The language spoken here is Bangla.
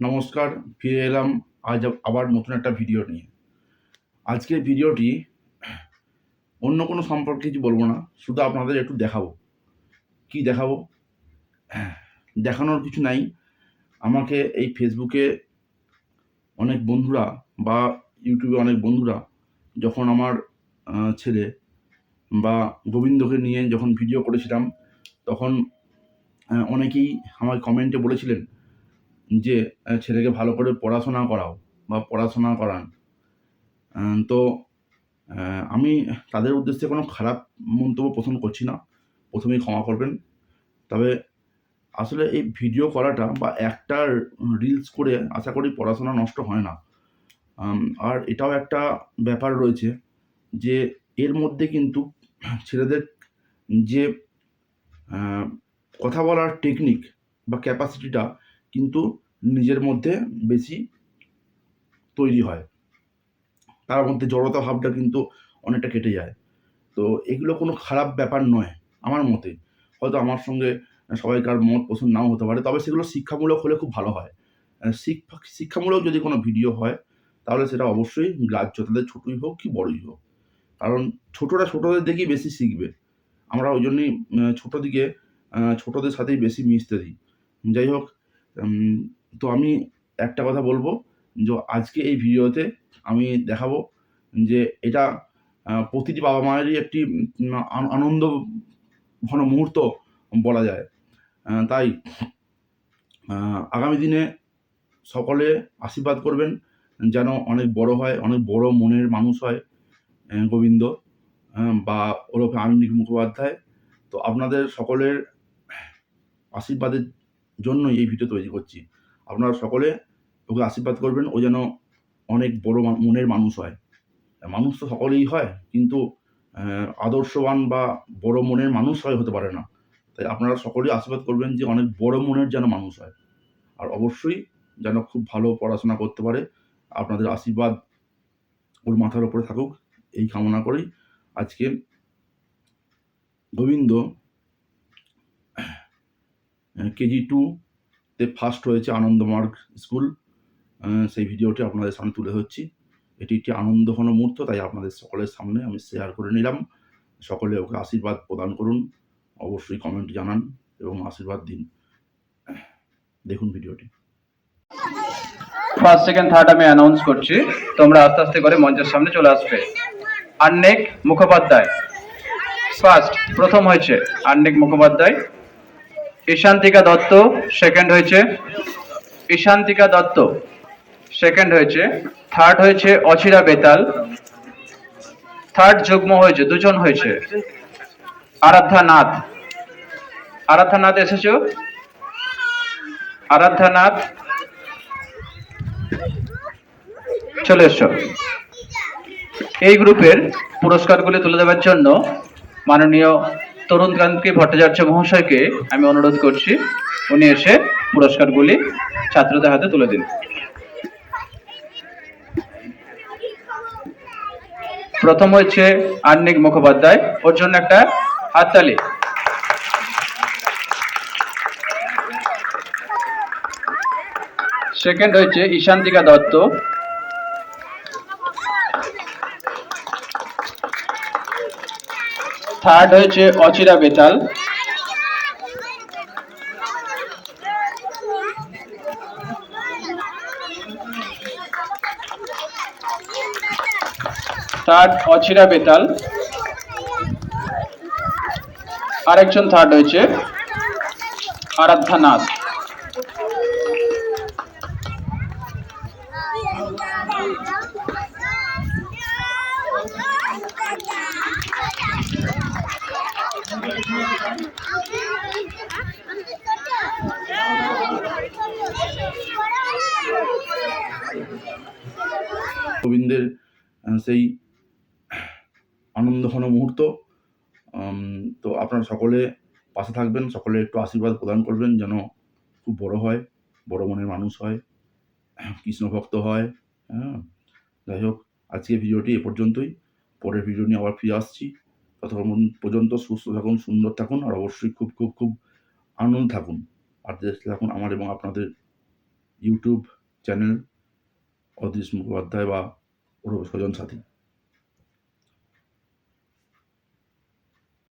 নমস্কার, ফিরে এলাম আজ আবার নতুন একটা ভিডিও নিয়ে। আজকের ভিডিওটি অন্য কোনো সম্পর্কে কিছু বলব না, শুধু আপনাদের একটু দেখাবো। কি দেখাবো? দেখানোর কিছু নাই। আমাকে এই ফেসবুকে অনেক বন্ধুরা বা ইউটিউবে অনেক বন্ধুরা যখন আমার ছেলে বা গোবিন্দকে নিয়ে যখন ভিডিও করেছিলাম, তখন অনেকেই আমার কমেন্টে বলেছিলেন যে ছেলেকে ভালো করে পড়াশোনা করাও বা পড়াশোনা করান। তো আমি তাদের উদ্দেশ্যে কোনো খারাপ মন্তব্য পোষণ করছি না। প্রথমেই ক্ষমা করবেন। তবে আসলে এই ভিডিও করাটা বা একটা রিলস করে আশা করি পড়াশোনা নষ্ট হয় না। আর এটাও একটা ব্যাপার রয়েছে যে, এর মধ্যে কিন্তু ছেলেদের যে কথা বলার টেকনিক বা ক্যাপাসিটিটা কিন্তু নিজের মধ্যে বেশি তৈরি হয়। তার মধ্যে জড়তা ভাবটা কিন্তু অনেকটা কেটে যায়। তো এগুলো কোনো খারাপ ব্যাপার নয় আমার মতে। হয়তো আমার সঙ্গে সবাইকার মত পছন্দ নাও হতে পারে। তবে সেগুলো শিক্ষামূলক হলে খুব ভালো হয়। শিক্ষা, শিক্ষামূলক যদি কোনো ভিডিও হয়, তাহলে সেটা অবশ্যই গ্রাহ্য তাদের ছোটোই হোক কি বড়ই হোক। কারণ ছোটরা ছোটদের দেখেই বেশি শিখবে। আমরা ওই জন্যই ছোটো দিকে ছোটদের সাথেই বেশি মিশতে দিই। যাই হোক তো আমি একটা কথা বলব যে আজকে এই ভিডিওতে আমি দেখাবো যে এটা প্রতিটি বাবা মায়েরই একটি আনন্দ ঘন মুহূর্ত বলা যায়। তাই আগামী দিনে সকলে আশীর্বাদ করবেন যেন অনেক বড় হয়, অনেক বড় মনের মানুষ হয় গোবিন্দ বা ওরফে আনন্দিক মুখোপাধ্যায়। তো আপনাদের সকলের আশীর্বাদের জন্যই এই ভিডিও তৈরি করছি। আপনারা সকলে ওকে আশীর্বাদ করবেন, ও যেন অনেক বড় মনের মানুষ হয়। মানুষ তো সকলেই হয়, কিন্তু আদর্শবান বা বড় মনের মানুষ হয় হতে পারে না। তাই আপনারা সকলেই আশীর্বাদ করবেন যে অনেক বড় মনের যেন মানুষ হয়। আর অবশ্যই যেন খুব ভালো পড়াশোনা করতে পারে, আপনাদের আশীর্বাদ ওর মাথার উপরে থাকুক, এই কামনা করেই আজকে গোবিন্দ কেজি টুতে ফার্স্ট হয়েছে আনন্দমার্গ স্কুল। সেই ভিডিওটি আপনাদের সামনে তুলে ধরছি। এটি একটি আনন্দঘন মুহূর্ত, তাই আপনাদের সকলের সামনে আমি শেয়ার করে নিলাম। সকলে ওকে আশীর্বাদ প্রদান করুন, অবশ্যই কমেন্ট জানান এবং আশীর্বাদ দিন। দেখুন ভিডিওটি। ফার্স্ট সেকেন্ড থার্ড আমি অ্যানাউন্স করছি। তোমরা আস্তে আস্তে করে মঞ্চের সামনে চলে আসবে। আন্নেক মুখোপাধ্যায়। ফার্স্ট প্রথম হয়েছে আন্নেক মুখোপাধ্যায়। ঈশান্তিকা দত্ত সেকেন্ড হয়েছে ঈশান্তিকা দত্ত সেকেন্ড হয়েছে থার্ড হয়েছে অচিরা বেতাল থার্ড যুগ্ম হয়েছে, দুজন হয়েছে আরাধ্যা নাথ আরাধ্যা নাথ এসেছ? আরাধ্যা নাথ চলে এসছো। এই গ্রুপের পুরস্কারগুলি তুলে দেওয়ার জন্য মাননীয় তরুণকান্তকে ভট্টাচার্য মহাশয়কে আমি অনুরোধ করছি, উনি এসে পুরস্কারগুলি ছাত্রদের হাতে তুলে দিন। প্রথম হচ্ছে আন্নিক মুখোপাধ্যায়, ওর জন্য একটা হাততালি। সেকেন্ড হয়েছে ঈশান্তিকা দত্ত থার্ড হয়েছে অচিরা বেতাল। থার্ড অচিরা বেতাল। আরেকজন থার্ড হয়েছে আরাধ্যা নাথ। গোবিন্দের সেই আনন্দঘন মুহূর্ত তো আপনারা সকলে পাশে থাকবেন, সকলে একটু আশীর্বাদ প্রদান করবেন যেন খুব বড় হয়, বড় মনের মানুষ হয়, কৃষ্ণ ভক্ত হয় হ্যাঁ। যাই হোক আজকে ভিডিওটি এ পর্যন্তই। পরের ভিডিও নিয়ে আবার ফিরে আসছি। ততক্ষণ পর্যন্ত সুস্থ থাকুন, সুন্দর থাকুন আর অবশ্যই খুব খুব খুব আনন্দ থাকুন। আর দেখতে থাকুন আমার এবং আপনাদের ইউটিউব চ্যানেল অদৃশ মুখোপাধ্যায় বা ওর স্বজন সাথী।